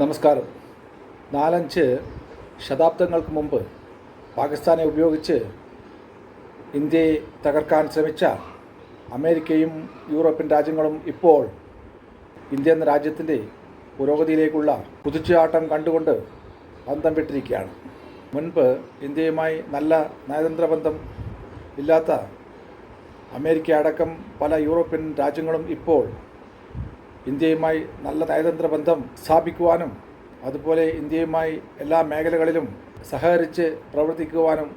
നമസ്കാരം. നാലഞ്ച് ശതാബ്ദങ്ങൾക്ക് മുമ്പ് പാകിസ്ഥാനെ ഉപയോഗിച്ച് ഇന്ത്യയെ തകർക്കാൻ ശ്രമിച്ച അമേരിക്കയും യൂറോപ്യൻ രാജ്യങ്ങളും ഇപ്പോൾ ഇന്ത്യ എന്ന രാജ്യത്തിന്റെ പുരോഗതിയിലേക്കുള്ള കുതിച്ചുചാട്ടം കണ്ടുകൊണ്ട് ബന്ധം വിട്ടിരിക്കുകയാണ്. മുൻപ് ഇന്ത്യയുമായി നല്ല നയതന്ത്ര ബന്ധം ഇല്ലാത്ത അമേരിക്ക അടക്കം പല യൂറോപ്യൻ രാജ്യങ്ങളും ഇപ്പോൾ ഇന്ത്യയുമായി നല്ല നയതന്ത്ര ബന്ധം സ്ഥാപിക്കുവാനും അതുപോലെ ഇന്ത്യയുമായി എല്ലാ മേഖലകളിലും സഹകരിച്ച് പ്രവർത്തിക്കുവാനും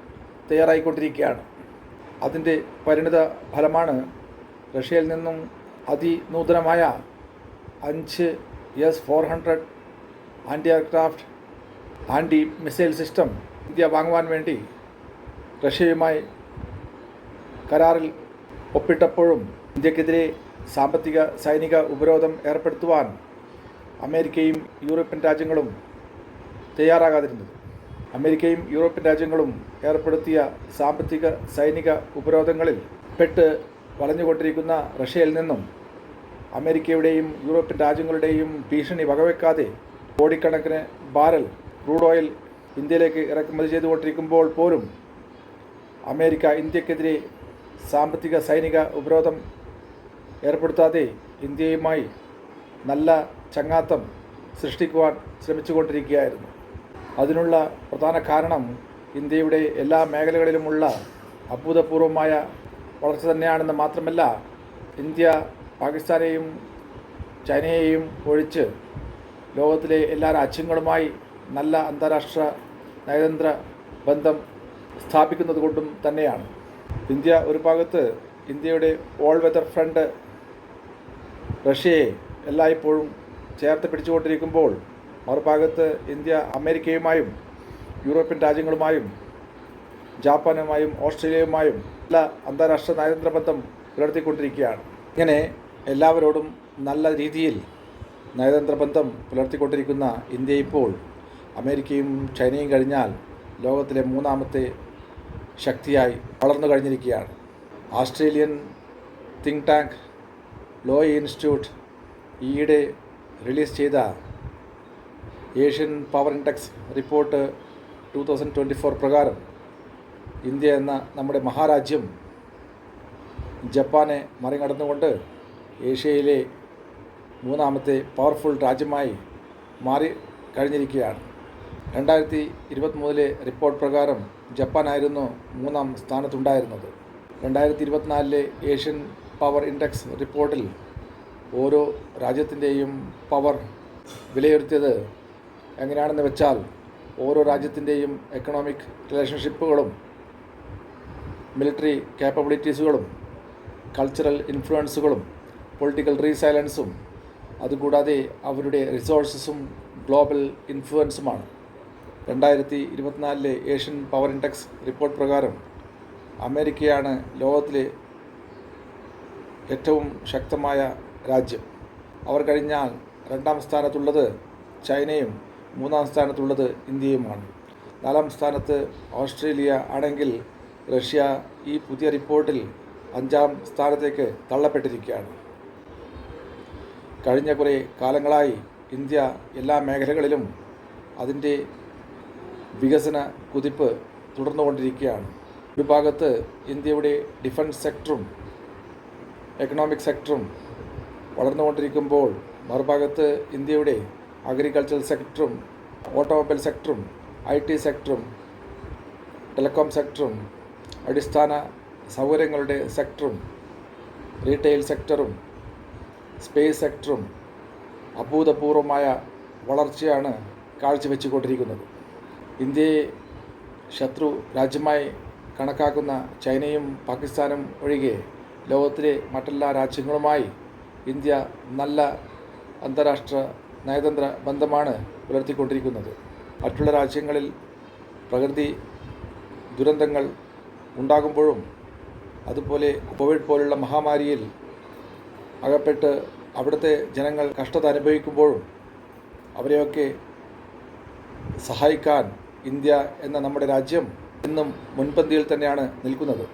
തയ്യാറായിക്കൊണ്ടിരിക്കുകയാണ്. അതിന്റെ പരിണിത ഫലമാണ് റഷ്യയിൽ നിന്നും അതിനൂതനമായ അഞ്ച് S four hundred anti aircraft anti missile system India വാങ്ങുവാൻ വേണ്ടി റഷ്യയുമായി കരാറിൽ ഒപ്പിട്ടപ്പോഴും ഇന്ത്യക്കെതിരെ സാമ്പത്തിക സൈനിക ഉപരോധം ഏർപ്പെടുത്തുവാൻ അമേരിക്കയും യൂറോപ്യൻ രാജ്യങ്ങളും തയ്യാറാകാതിരുന്നത്. അമേരിക്കയും യൂറോപ്യൻ രാജ്യങ്ങളും ഏർപ്പെടുത്തിയ സാമ്പത്തിക സൈനിക ഉപരോധങ്ങളിൽ പെട്ട് വളഞ്ഞുകൊണ്ടിരിക്കുന്ന റഷ്യയിൽ നിന്നും അമേരിക്കയുടെയും യൂറോപ്യൻ രാജ്യങ്ങളുടെയും ഭീഷണി വകവെക്കാതെ കോടിക്കണക്കിന് ബാരൽ ക്രൂഡ് ഓയിൽ ഇന്ത്യയിലേക്ക് ഇറക്കുമതി ചെയ്തുകൊണ്ടിരിക്കുമ്പോൾ പോലും അമേരിക്ക ഇന്ത്യക്കെതിരെ സാമ്പത്തിക സൈനിക ഉപരോധം ഏർപ്പെടുത്താതെ ഇന്ത്യയുമായി നല്ല ചങ്ങാത്തം സൃഷ്ടിക്കുവാൻ ശ്രമിച്ചുകൊണ്ടിരിക്കുകയായിരുന്നു. അതിനുള്ള പ്രധാന കാരണം ഇന്ത്യയുടെ എല്ലാ മേഖലകളിലുമുള്ള അഭൂതപൂർവമായ വളർച്ച തന്നെയാണെന്ന് മാത്രമല്ല ഇന്ത്യ പാകിസ്ഥാനെയും ചൈനയെയും ഒഴിച്ച് ലോകത്തിലെ എല്ലാ രാജ്യങ്ങളുമായി നല്ല അന്താരാഷ്ട്ര നയതന്ത്ര ബന്ധം സ്ഥാപിക്കുന്നത് കൊണ്ടും തന്നെയാണ്. ഇന്ത്യ ഒരു ഭാഗത്ത് ഇന്ത്യയുടെ ഓൾ വെതർ ഫ്രണ്ട് റഷ്യയെ എല്ലായ്പ്പോഴും ചേർത്ത് പിടിച്ചുകൊണ്ടിരിക്കുമ്പോൾ മറുഭാഗത്ത് ഇന്ത്യ അമേരിക്കയുമായും യൂറോപ്യൻ രാജ്യങ്ങളുമായും ജാപ്പാനുമായും ഓസ്ട്രേലിയയുമായും എല്ലാ അന്താരാഷ്ട്ര നയതന്ത്ര ബന്ധം പുലർത്തിക്കൊണ്ടിരിക്കുകയാണ്. ഇങ്ങനെ എല്ലാവരോടും നല്ല രീതിയിൽ നയതന്ത്ര ബന്ധം പുലർത്തിക്കൊണ്ടിരിക്കുന്ന ഇന്ത്യ ഇപ്പോൾ അമേരിക്കയും ചൈനയും കഴിഞ്ഞാൽ ലോകത്തിലെ മൂന്നാമത്തെ ശക്തിയായി വളർന്നു കഴിഞ്ഞിരിക്കുകയാണ്. Australian think tank Lowy Institute ഈയിടെ റിലീസ് ചെയ്ത Asian Power Index report two thousand twenty four പ്രകാരം ഇന്ത്യ എന്ന നമ്മുടെ മഹാരാജ്യം ജപ്പാനെ മറികടന്നുകൊണ്ട് ഏഷ്യയിലെ മൂന്നാമത്തെ പവർഫുൾ രാജ്യമായി മാറി കഴിഞ്ഞിരിക്കുകയാണ്. രണ്ടായിരത്തി ഇരുപത്തിമൂന്നിലെ റിപ്പോർട്ട് പ്രകാരം ജപ്പാനായിരുന്നു മൂന്നാം സ്ഥാനത്തുണ്ടായിരുന്നത്. രണ്ടായിരത്തി ഇരുപത്തിനാലിലെ ഏഷ്യൻ പവർ ഇൻഡെക്സ് റിപ്പോർട്ടിൽ ഓരോ രാജ്യത്തിന്റെയും പവർ വിലയിരുത്തിയത് എങ്ങനെയാണെന്ന് വെച്ചാൽ ഓരോ രാജ്യത്തിന്റെയും എക്കണോമിക് റിലേഷൻഷിപ്പുകളും മിലിറ്ററി കേപ്പബിലിറ്റീസുകളും കൾച്ചറൽ ഇൻഫ്ലുവൻസുകളും പൊളിറ്റിക്കൽ റീസൈലൻസും അതുകൂടാതെ അവരുടെ റിസോഴ്സസും ഗ്ലോബൽ ഇൻഫ്ലുവൻസുമാണ് രണ്ടായിരത്തി ഇരുപത്തിനാലിലെ ഏഷ്യൻ പവർ ഇൻഡെക്സ് റിപ്പോർട്ട് പ്രകാരം അമേരിക്കയാണ് ലോകത്തിലെ ഏറ്റവും ശക്തമായ രാജ്യം. അവർ കഴിഞ്ഞാൽ രണ്ടാം സ്ഥാനത്തുള്ളത് ചൈനയും മൂന്നാം സ്ഥാനത്തുള്ളത് ഇന്ത്യയുമാണ്. നാലാം സ്ഥാനത്ത് ഓസ്ട്രേലിയ ആണെങ്കിൽ റഷ്യ ഈ പുതിയ റിപ്പോർട്ടിൽ അഞ്ചാം സ്ഥാനത്തേക്ക് തള്ളപ്പെട്ടിരിക്കുകയാണ്. കഴിഞ്ഞ കുറേ കാലങ്ങളായി ഇന്ത്യ എല്ലാ മേഖലകളിലും അതിന്റെ വികസന കുതിപ്പ് തുടർന്നുകൊണ്ടിരിക്കുകയാണ്. ഒരു ഭാഗത്ത് ഇന്ത്യയുടെ ഡിഫൻസ് സെക്ടറും എക്കണോമിക് സെക്ടറും വളർന്നുകൊണ്ടിരിക്കുമ്പോൾ മറുഭാഗത്ത് ഇന്ത്യയുടെ അഗ്രികൾച്ചറൽ സെക്ടറും ഓട്ടോമൊബൈൽ സെക്ടറും ഐ ടി സെക്ടറും ടെലികോം സെക്ടറും അടിസ്ഥാന സൗകര്യങ്ങളുടെ സെക്ടറും റീറ്റെയിൽ സെക്ടറും സ്പേസ് സെക്ടറും അഭൂതപൂർവമായ വളർച്ചയാണ് കാഴ്ചവെച്ചുകൊണ്ടിരിക്കുന്നത്. ഇന്ത്യയെ ശത്രു രാജ്യമായി കണക്കാക്കുന്ന ചൈനയും പാകിസ്ഥാനും ഒഴികെ ലോകത്തിലെ മറ്റെല്ലാ രാജ്യങ്ങളുമായി ഇന്ത്യ നല്ല അന്താരാഷ്ട്ര നയതന്ത്ര ബന്ധമാണ് പുലർത്തിക്കൊണ്ടിരിക്കുന്നത്. മറ്റുള്ള രാജ്യങ്ങളിൽ പ്രകൃതി ദുരന്തങ്ങൾ ഉണ്ടാകുമ്പോഴും അതുപോലെ കോവിഡ് പോലുള്ള മഹാമാരിയിൽ അകപ്പെട്ട് അവിടുത്തെ ജനങ്ങൾ കഷ്ടത അനുഭവിക്കുമ്പോഴും അവരെയൊക്കെ സഹായിക്കാൻ ഇന്ത്യ എന്ന നമ്മുടെ രാജ്യം എന്നും മുൻപന്തിയിൽ തന്നെയാണ് നിൽക്കുന്നത്.